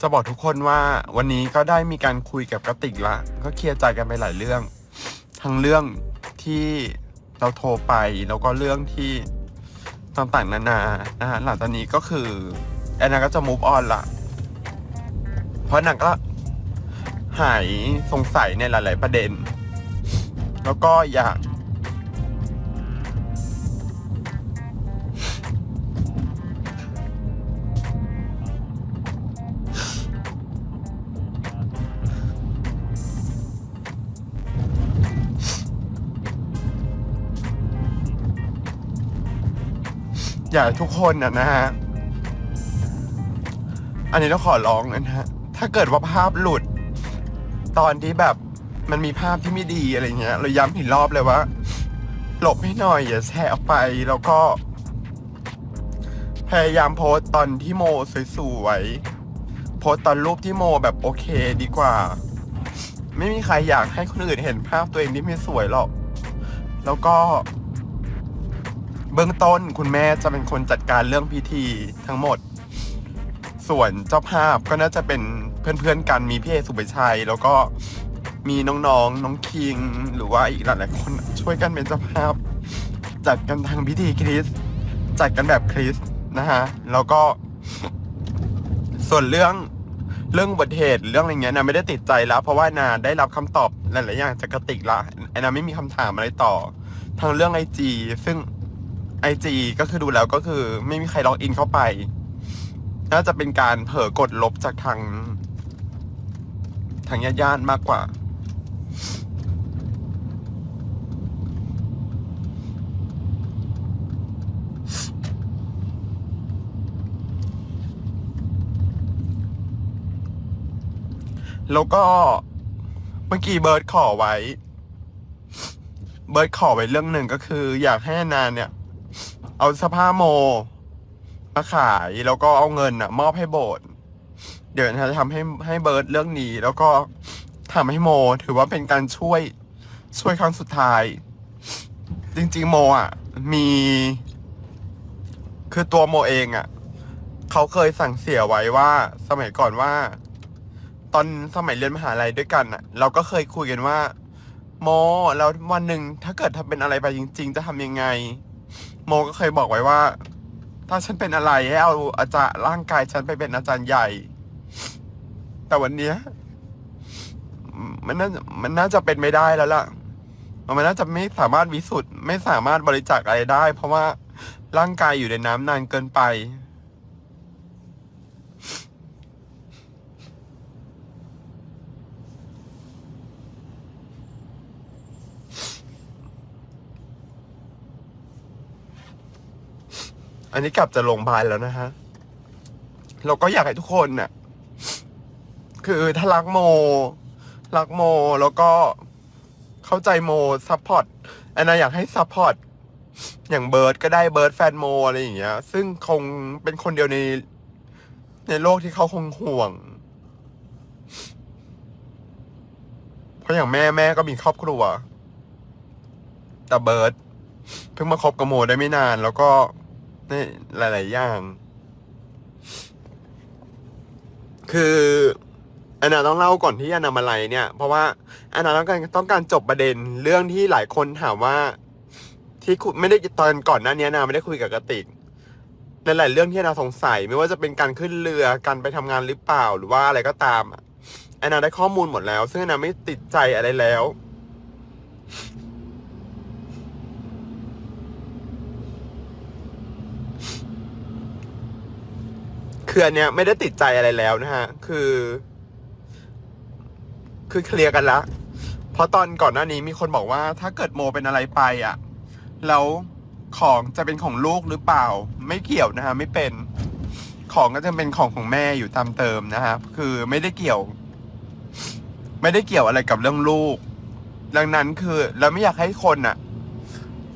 จะบอกทุกคนว่าวันนี้ก็ได้มีการคุยกับกระติกละก็เคลียร์ใจกันไปหลายเรื่อง ทั้งเรื่องที่เราโทรไปแล้วก็เรื่องที่ต่างๆนานานะฮะหลังจากนี้ก็คือแอนนาก็จะ move on ละเพราะนางก็หายสงสัยในหลาย ๆ ประเด็น แล้วก็อยาก อยากให้ทุกคนนะนะฮะ อันนี้ต้องขอร้องนะฮะ ถ้าเกิดว่าภาพหลุด ตอนที่แบบมันมีภาพที่ไม่ดีอะไรเงี้ย เราย้ำอีกรอบเลยว่าหลบให้หน่อยอย่าแชร์ออกไปแล้วก็ พยายามโพสต์ตอนที่โมสวยๆโพสต์ตอนรูปที่โมแบบโอเคดีกว่า ไม่มีใครอยากให้คนอื่นเห็นภาพตัวเองที่ไม่สวยหรอก แล้วก็ เบื้องต้นคุณแม่จะเป็นคนจัดการเรื่องพิธีทั้งหมด ส่วนเจ้าภาพก็น่าจะเป็นเพื่อนๆกันมีพี่เอสุปชัย แล้วก็มีน้องๆ น้องคิง หรือว่าอีกหลายๆคนช่วยกันเป็นเจ้าภาพ จัดกันทางพิธีคริสจัดกันแบบคริสนะฮะแล้วก็ ส่วนเรื่องเรื่องอุบัติเหตุเรื่องอะไรเงี้ยนาไม่ได้ติดใจแล้ว เพราะว่านาได้รับคำตอบหลายๆอย่างจากกระติกละไอ้นาไม่มีคำถามอะไรต่อ ทางเรื่องไอจีซึ่ง ไอจีก็คือดูแล้วก็คือไม่มีใครล็อกอินเข้าไป น่าจะเป็นการเผลอกดลบจากทาง ทางญาติๆมากกว่า แล้วก็เมื่อกี้เบิร์ดขอไว้ เบิร์ดขอไว้เรื่องหนึ่งก็คือ อยากให้แอนเนี่ย เอาสภาโม มาขายแล้วก็เอาเงินอะมอบให้โบสถ์เดี๋ยวจะทำให้ให้เบิร์ดเรื่องนี้ แล้วก็ทำให้โม ถือว่าเป็นการช่วยช่วยครั้งสุดท้าย จริงๆโมอะ มี คือตัวโมเองอะ เขาเคยสั่งเสียไว้ว่า สมัยก่อนว่า ตอนสมัยเรียนมหาลัยด้วยกันอะ เราก็เคยคุยกันว่า โมแล้ววันหนึ่งถ้าเกิดทำเป็นอะไรไปจริง ๆ จะทำยังไง โมก็เคยบอกไว้ว่า ถ้าฉันเป็นอะไรให้เอาอาจารย์ร่างกายฉันไปเป็นอาจารย์ใหญ่ แต่วันเนี้ยมันน่ามันน่าจะเป็นไม่ได้แล้วล่ะ มันน่าจะไม่สามารถวิสุทธ์ไม่สามารถบริจาคอะไรได้ เพราะว่าร่างกายอยู่ในน้ำนานเกินไป อันนี้กลับจะลงพยายแล้วนะฮะ เราก็อยากให้ทุกคนน่ะ คือถ้ารักโม รักโมแล้วก็เข้าใจโมซัพพอร์ตอันนั้นอยากให้ซัพพอร์ตอย่างเบิร์ดก็ได้เบิร์ดแฟนโมอะไรอย่างเงี้ย ซึ่งคงเป็นคนเดียวใน ในโลกที่เขาคงห่วง เพราะอย่างแม่แม่ก็มีครอบครัว แต่เบิร์ดเพิ่งมาคบกับโมได้ไม่นาน แล้วก็ ในหลาย ๆ อย่าง คือแอนนาต้องเล่าก่อนที่แอนนามาไลเนี่ย เพราะว่าแอนนาต้องการต้องการจบประเด็นเรื่องที่หลายคนถามว่า ที่คุยไม่ได้ตอนก่อนหน้านี้นาไม่ได้คุยกับกระติกในหลายเรื่องที่อนนาสงสัย ไม่ว่าจะเป็นการขึ้นเรือการไปทำงานหรือเปล่าหรือว่าอะไรก็ตามอะแอนนาได้ข้อมูลหมดแล้ว ซึ่งแอนนาไม่ติดใจอะไรแล้ว คืออันเนี้ยไม่ได้ติดใจอะไรแล้วนะฮะ คือ คือเคลียร์กันละ เพราะตอนก่อนหน้านี้มีคนบอกว่าถ้าเกิดโมเป็นอะไรไปอะ แล้วของจะเป็นของลูกหรือเปล่า ไม่เกี่ยวนะฮะ ไม่เป็น ของก็จะเป็นของของแม่อยู่ตามเติมนะฮะ คือไม่ได้เกี่ยว ไม่ได้เกี่ยวอะไรกับเรื่องลูก ดังนั้นคือเราไม่อยากให้คนอะ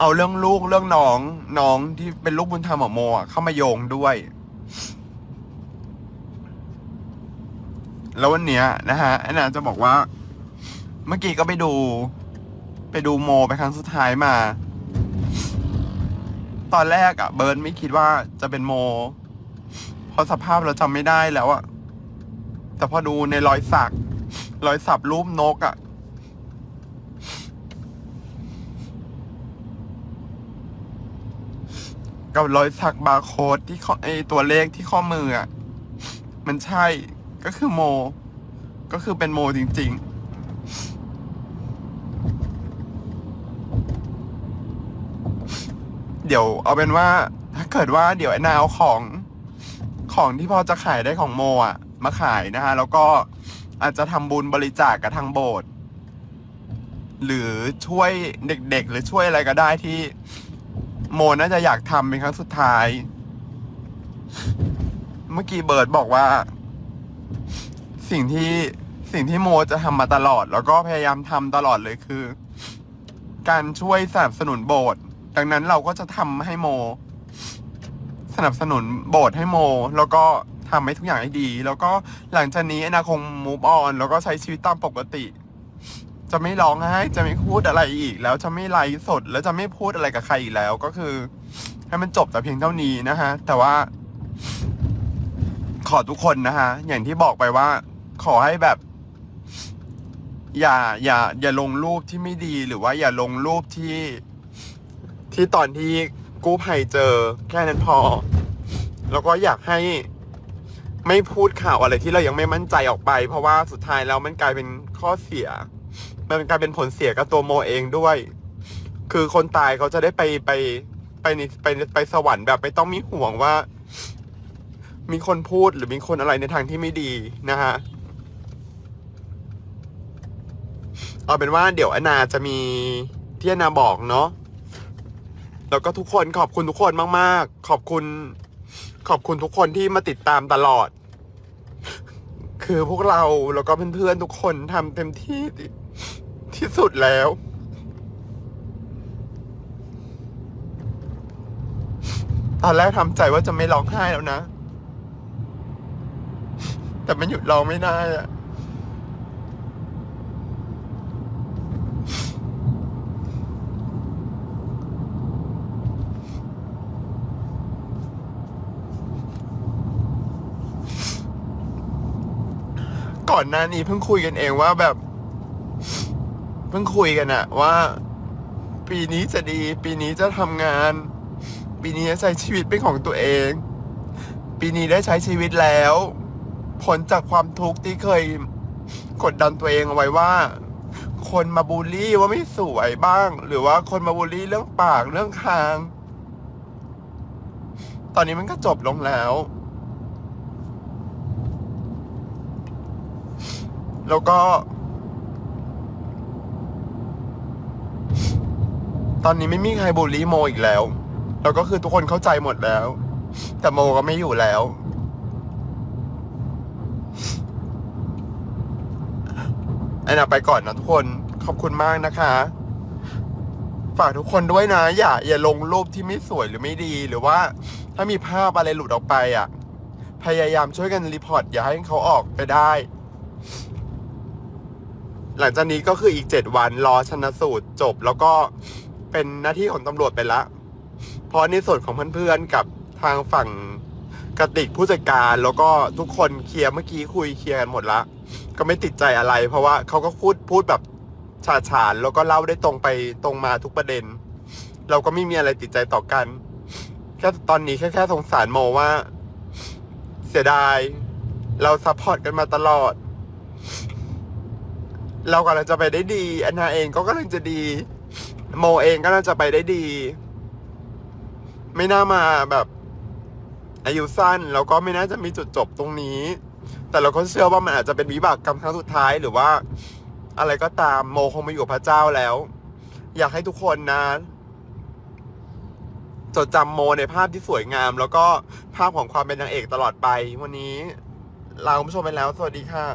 เอาเรื่องลูกเรื่องน้องน้องที่เป็นลูกบุญธรรมของโมเข้ามาโยงด้วย แล้ววันเนี้ยนะฮะแอนนาจะบอกว่า เมื่อกี้ก็ไปดู ไปดูโมไปครั้งสุดท้ายมา ตอนแรกอะเบิร์นไม่คิดว่าจะเป็นโมเพราะสภาพเราจำไม่ได้แล้วอะแต่พอดูในรอยสัก รอยสับรูปนกอะกับรอยสักบาร์โค้ดที่ข้อไอตัวเลขที่ข้อมืออะ มันใช่ ก็คือโม ก็คือเป็นโมจริง ๆเดี๋ยวเอาเป็นว่า ถ้าเกิดว่าเดี๋ยวไอ้นาเอาของของที่พอจะขายได้ของโมอะ มาขายนะฮะแล้วก็อาจจะทำบุญบริจาคกับทางโบสถ์หรือช่วยเด็กๆ หรือช่วยอะไรก็ได้ที่ โมน่าจะอยากทำเป็นครั้งสุดท้าย เมื่อกี้เบิร์ดบอกว่า สิ่งที่สิ่งที่โมจะทำมาตลอด แล้วก็พยายามทำตลอดเลยคือ การช่วยสนับสนุนโบสถ์ดังนั้นเราก็จะทำให้โม สนับสนุนโบสถ์ให้โม แล้วก็ทำให้ทุกอย่างให้ดี แล้วก็หลังจากนี้แอนนาคงมูฟออนแล้วก็ใช้ชีวิตตามปกติ จะไม่ร้องไห้จะไม่พูดอะไรอีก แล้วจะไม่ไลฟ์สด แล้วจะไม่พูดอะไรกับใครอีกแล้วก็คือ ให้มันจบแต่เพียงเท่านี้นะฮะ แต่ว่า ขอทุกคนนะฮะ อย่างที่บอกไปว่า ขอให้แบบ อย่า อย่า อย่าลงรูปที่ไม่ดีหรือว่า อย่าลงรูปที่ ที่ตอนที่กู้ภัยเจอ แค่นั้นพอ แล้วก็อยากให้ไม่พูดข่าวอะไรที่เรายังไม่มั่นใจออกไป เพราะว่าสุดท้ายแล้วมันกลายเป็นข้อเสีย มันกลายเป็นผลเสียกับตัวโมเองด้วย คือคนตายเขาจะได้ไปไปไปไปไปสวรรค์แบบไม่ต้องมีห่วงว่า มีคนพูดหรือมีคนอะไรในทางที่ไม่ดีนะฮะเอาเป็นว่าเดี๋ยวอนาจะมีที่อนาบอกเนาะแล้วก็ทุกคนขอบคุณทุกคนมาก ๆ ขอบคุณ ขอบคุณทุกคนที่มาติดตามตลอด คือพวกเราแล้วก็เพื่อน ๆ ทุกคนทำเต็มที่ที่ที่สุดแล้วตอนแรกทำใจว่าจะไม่ร้องไห้แล้วนะ แต่มันหยุดร้อไม่ได้อะก่อนหน้านี้เพิ่งคุยกันเองว่าแบบ เพิ่งคุยกันอะว่า ปีนี้จะดี ปีนี้จะทำงาน ปีนี้จะใช้ชีวิตเป็นของตัวเอง ปีนี้ได้ใช้ชีวิตแล้ว ผลจากความทุกข์ที่เคยกดดันตัวเองเอาไว้ว่า คนมาบูลลี่ว่าไม่สวยบ้าง หรือว่าคนมาบูลลี่เรื่องปากเรื่องคาง ตอนนี้มันก็จบลงแล้ว แล้วก็ ตอนนี้ไม่มีใครบูลลี่โมอีกแล้ว แล้วก็คือทุกคนเข้าใจหมดแล้ว แต่โมก็ไม่อยู่แล้ว ไอ้นะไปก่อนนะทุกคนขอบคุณมากนะคะ ฝากทุกคนด้วยนะ อย่า อย่าลงรูปที่ไม่สวยหรือไม่ดีหรือว่า ถ้ามีภาพอะไรหลุดออกไปอะ พยายามช่วยกันรีพอร์ตอย่าให้เขาออกไปได้ หลังจากนี้ก็คืออีกเจ็ดวันรอชนะสูตรจบแล้วก็เป็นหน้าที่ของตำรวจไปละ เพราะในส่วนของเพื่อนๆกับทางฝั่งกติกผู้จัดการแล้วก็ทุกคนเคลียร์เมื่อกี้คุยเคลียร์กันหมดละ ก็ไม่ติดใจอะไร เพราะว่าเขาก็พูดพูดแบบฉาฉานแล้วก็เล่าได้ตรงไปตรงมาทุกประเด็น เราก็ไม่มีอะไรติดใจต่อกันแค่ตอนนี้แค่แค่สงสารโมว่า เสียดาย เราซัพพอร์ตกันมาตลอด เรากำลังจะไปได้ดีอันนาเองก็กำลังจะดี โมเองก็น่าจะไปได้ดี ไม่น่ามาแบบ อายุสั้นแล้วก็ไม่น่าจะมีจุดจบตรงนี้ แต่เราก็เชื่อว่ามันอาจจะเป็นวิบากกรรมครั้งสุดท้ายหรือว่า อะไรก็ตามโมคงมาอยู่กับพระเจ้าแล้ว อยากให้ทุกคนนะจดจำโมในภาพที่สวยงาม แล้วก็ภาพของความเป็นนางเอกตลอดไป วันนี้ลาคุณผู้ชมไปแล้ว สวัสดีค่ะ